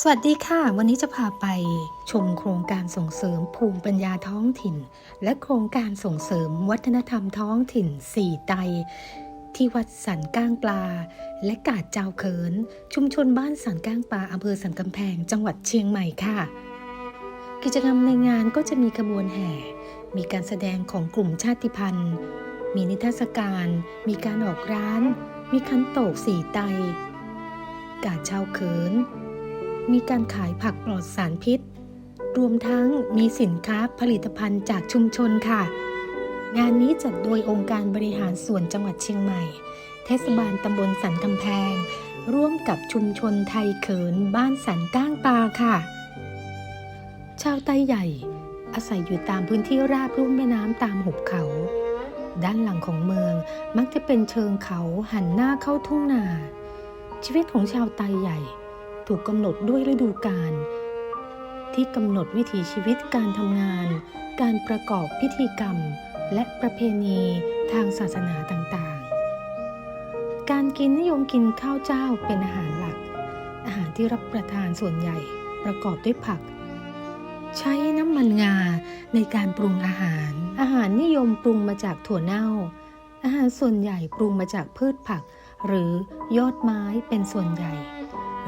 สวัสดีค่ะ วันนี้จะพาไปชมโครงการส่งเสริมภูมิปัญญาท้องถิ่น และโครงการส่งเสริมวัฒนธรรมท้องถิ่นสี่ไต ที่วัดสันก้างปลา และกาดเจ้าเขิน ชุมชนบ้านสันก้างปลาอำเภอสันกำแพงจังหวัดเชียงใหม่ค่ะ กิจกรรมในงานก็จะมีขบวนแห่ มีการแสดงของกลุ่มชาติพันธุ์ มีนิทรรศการ มีการออกร้าน มีคันโตกสี่ไต กาดเจ้าเขิน มีการขายผักปลอดสารพิษ รวมทั้งมีสินค้าผลิตภัณฑ์จากชุมชนค่ะ งานนี้จัดโดยองค์การบริหารส่วนจังหวัดเชียงใหม่ เทศบาลตำบลสันกำแพง ร่วมกับชุมชนไทยเขินบ้านสันก้างปลาค่ะ ชาวไต้ใหญ่ อาศัยอยู่ตามพื้นที่ราบรุ่มแม่น้ำตามหุบเขา ด้านหลังของเมืองมักจะเป็นเชิงเขาหันหน้าเข้าทุ่งนาชีวิตของชาวไตใหญ่ ถูกกำหนดด้วยฤดูกาลที่กำหนดวิถีชีวิตการทำงาน การประกอบพิธีกรรม และประเพณีทางศาสนาต่างๆ การกินนิยมกินข้าวเจ้าเป็นอาหารหลัก อาหารที่รับประทานส่วนใหญ่ประกอบด้วยผัก ใช้น้ำมันงาในการปรุงอาหาร อาหารนิยมปรุงมาจากถั่วเน่า อาหารส่วนใหญ่ปรุงมาจากพืชผัก หรือยอดไม้เป็นส่วนใหญ่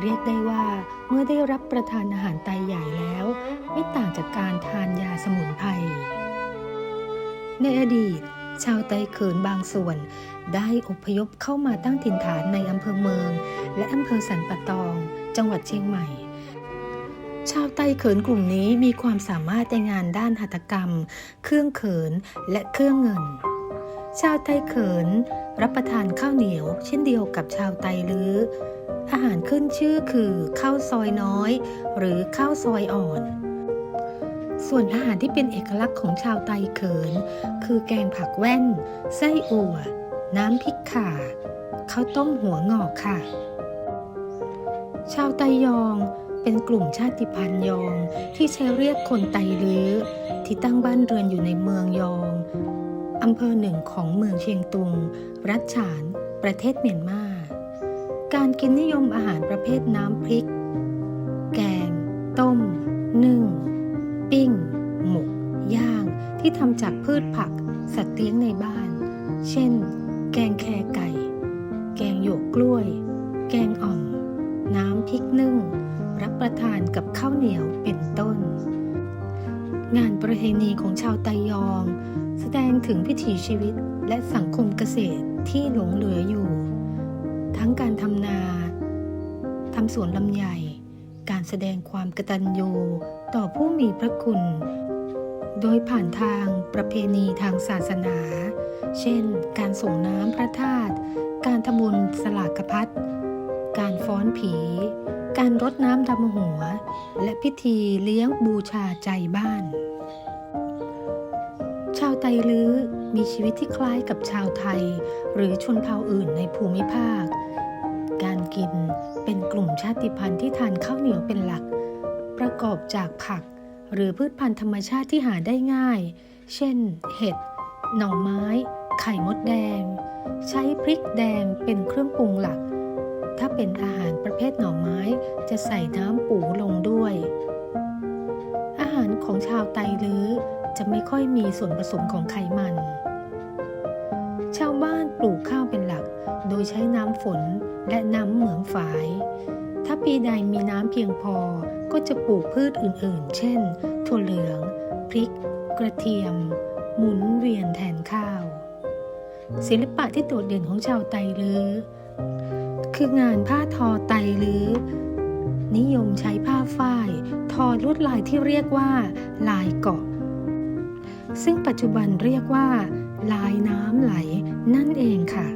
เรียกได้ว่าเมื่อได้รับประทานอาหารไตใหญ่แล้ว ไม่ต่างจากการทานยาสมุนไพร ในอดีต ชาวไตเขินบางส่วน ได้อพยพเข้ามาตั้งถิ่นฐานในอำเภอเมือง และอำเภอสันปะตอง จังหวัดเชียงใหม่ ชาวไตเขินกลุ่มนี้มีความสามารถในงานด้านหัตถกรรม เครื่องเขินและเครื่องเงิน ชาวไตเขิน รับประทานข้าวเหนียว เช่นเดียวกับชาวไตลื้ออาหารขึ้นชื่อคือข้าวซอยน้อย หรือข้าวซอยอ่อน ส่วนอาหารที่เป็นเอกลักษณ์ของชาวไตเขิน คือแกงผักแว่น ไส้อั่ว น้ำพริกข่าข้าวต้มหัวงอกค่ะ ชาวไตยองเป็นกลุ่มชาติพันธุ์ยองที่ใช้เรียกคนไตลื้อที่ตั้งบ้านเรือนอยู่ในเมืองยอง อำเภอหนึ่งของเมืองเชียงตุง รัฐฉาน ประเทศเมียนมา การกินนิยมอาหารประเภทน้ำพริก แกง ต้ม นึ่ง ปิ้ง หมก ย่าง ที่ทำจากพืชผัก สัตว์เลี้ยงในบ้าน เช่น แกงแครไก่ แกงหยวกกล้วย แกงอ่อม น้ำพริกนึ่ง รับประทานกับข้าวเหนียวเป็นต้น งานประเพณีของชาวไตยอง แสดงถึงพิถีชีวิตและสังคมเกษตรที่หลงเหลืออยู่ ทั้งการทำนาทำสวนลำไยการแสดงความกตัญญูต่อผู้มีพระคุณ โดยผ่านทางประเพณีทางศาสนา เช่น การส่งน้ำพระธาตุ การทำบุญสลากพัดการฟ้อนผี การรดน้ำดำหัว และพิธีเลี้ยงบูชาใจบ้าน ชาวไตลื้อมีชีวิตที่คล้ายกับชาวไทย หรือชนเผ่าอื่นในภูมิภาค การกินเป็นกลุ่มชาติพันธุ์ที่ทานข้าวเหนียวเป็นหลัก ประกอบจากผัก หรือพืชพันธุ์ธรรมชาติที่หาได้ง่าย เช่น เห็ด หน่อไม้ ไข่มดแดง ใช้พริกแดงเป็นเครื่องปรุงหลัก ถ้าเป็นอาหารประเภทหน่อไม้จะใส่น้ำปูลงด้วย อาหารของชาวไตลื้อจะไม่ค่อยมีส่วนผสมของไขมัน ชาวบ้านปลูกข้าวเป็นหลัก โดยใช้น้ำฝนและน้ำเหมืองฝาย ถ้าปีใดมีน้ำเพียงพอก็จะปลูกพืชอื่นๆ เช่น ถั่วเหลือง พริก กระเทียม หมุนเวียนแทนข้าว ศิลปะที่โดดเด่นของชาวไตลือ คืองานผ้าทอไตลือ นิยมใช้ผ้าฝ้าย ทอลวดลายที่เรียกว่า ลายเกาะ ซึ่งปัจจุบันเรียกว่า ลายน้ำไหลนั่นเองค่ะ